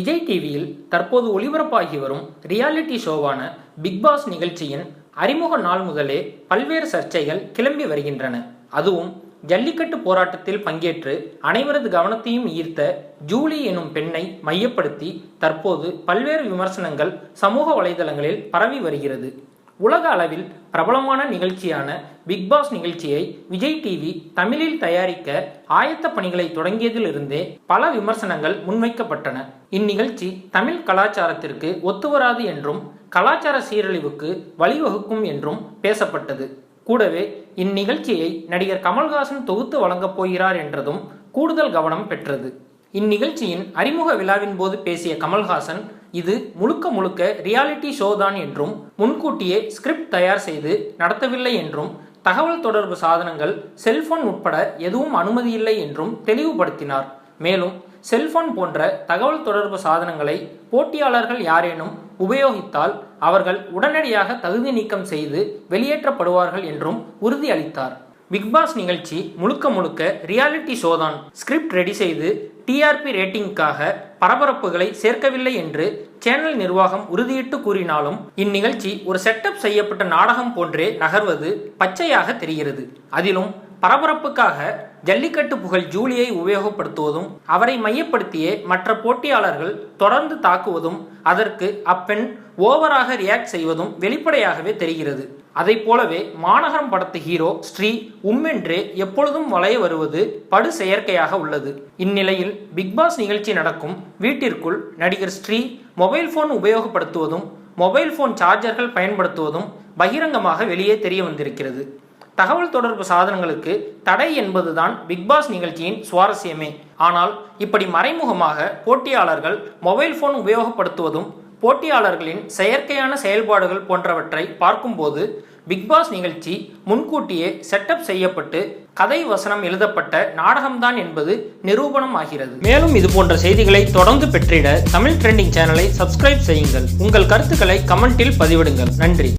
விஜய் டிவியில் தற்போது ஒளிபரப்பாகி வரும் ரியாலிட்டி ஷோவான பிக் பாஸ் நிகழ்ச்சியின் அறிமுக நாள் முதலே பல்வேறு சர்ச்சைகள் கிளம்பி வருகின்றன. அதுவும் ஜல்லிக்கட்டு போராட்டத்தில் பங்கேற்று அனைவரது கவனத்தையும் ஈர்த்த ஜூலி எனும் பெண்ணை மையப்படுத்தி தற்போது பல்வேறு விமர்சனங்கள் சமூக வலைதளங்களில் பரவி வருகிறது. உலக அளவில் பிரபலமான நிகழ்ச்சியான பிக் பாஸ் நிகழ்ச்சியை விஜய் டிவி தமிழில் தயாரிக்க ஆயத்த பணிகளை தொடங்கியதிலிருந்தே பல விமர்சனங்கள் முன்வைக்கப்பட்டன. இந்நிகழ்ச்சி தமிழ் கலாச்சாரத்திற்கு ஒத்துவராது என்றும் கலாச்சார சீரழிவுக்கு வழிவகுக்கும் என்றும் பேசப்பட்டது. கூடவே இந்நிகழ்ச்சியை நடிகர் கமல்ஹாசன் தொகுத்து வழங்கப் போகிறார் என்றதும் கூடுதல் கவனம் பெற்றது. இந்நிகழ்ச்சியின் அறிமுக விழாவின் போது பேசிய கமல்ஹாசன் இது முழுக்க முழுக்க ரியாலிட்டி ஷோ தான் என்றும் முன்கூட்டியே ஸ்கிரிப்ட் தயார் செய்து நடத்தவில்லை என்றும் தகவல் தொடர்பு சாதனங்கள் செல்போன் உட்பட எதுவும் அனுமதியில்லை என்றும் தெளிவுபடுத்தினார். மேலும் செல்போன் போன்ற தகவல் தொடர்பு சாதனங்களை போட்டியாளர்கள் யாரேனும் உபயோகித்தால் அவர்கள் உடனடியாக தகுதி நீக்கம் செய்து வெளியேற்றப்படுவார்கள் என்றும் உறுதியளித்தார். பிக்பாஸ் நிகழ்ச்சி முழுக்க முழுக்க ரியாலிட்டி ஷோ தான். ஸ்கிரிப்ட் ரெடி செய்து டிஆர்பி ரேட்டிங்காக பரபரப்புகளை சேர்க்கவில்லை என்று சேனல் நிர்வாகம் உறுதியிட்டு கூறினாலும் இந்நிகழ்ச்சி ஒரு செட்டப் செய்யப்பட்ட நாடகம் போன்றே நகர்வது பச்சையாக தெரிகிறது. அதிலும் பரபரப்புக்காக ஜல்லிக்கட்டு புகழ் ஜூலியை உபயோகப்படுத்துவதும் அவரை மையப்படுத்தியே மற்ற போட்டியாளர்கள் தொடர்ந்து தாக்குவதும் அதற்கு அப்பெண் ஓவராக ரியாக்ட் செய்வதும் வெளிப்படையாகவே தெரிகிறது. அதை போலவே மாநகரம் படத்து ஹீரோ ஸ்ரீ உம்மென்றே எப்பொழுதும் வளைய வருவது படு செயற்கையாக உள்ளது. இந்நிலையில் பிக்பாஸ் நிகழ்ச்சி நடக்கும் வீட்டிற்குள் நடிகர் ஸ்ரீ மொபைல் போன் உபயோகப்படுத்துவதும் மொபைல் போன் சார்ஜர்கள் பயன்படுத்துவதும் பகிரங்கமாக வெளியே தெரிய வந்திருக்கிறது. தகவல் தொடர்பு சாதனங்களுக்கு தடை என்பதுதான் பிக்பாஸ் நிகழ்ச்சியின் சுவாரஸ்யமே. ஆனால் இப்படி மறைமுகமாக போட்டியாளர்கள் மொபைல் போன் உபயோகப்படுத்துவதும் போட்டியாளர்களின் செயற்கையான செயல்பாடுகள் போன்றவற்றை பார்க்கும்போது பிக்பாஸ் நிகழ்ச்சி முன்கூட்டியே செட்டப் செய்யப்பட்டு கதை வசனம் எழுதப்பட்ட நாடகம்தான் என்பது நிரூபணம் ஆகிறது. மேலும் இது போன்ற செய்திகளை தொடர்ந்து பெற்றிட தமிழ் ட்ரெண்டிங் சேனலை சப்ஸ்கிரைப் செய்யுங்கள். உங்கள் கருத்துக்களை கமெண்டில் பதிவிடுங்கள். நன்றி.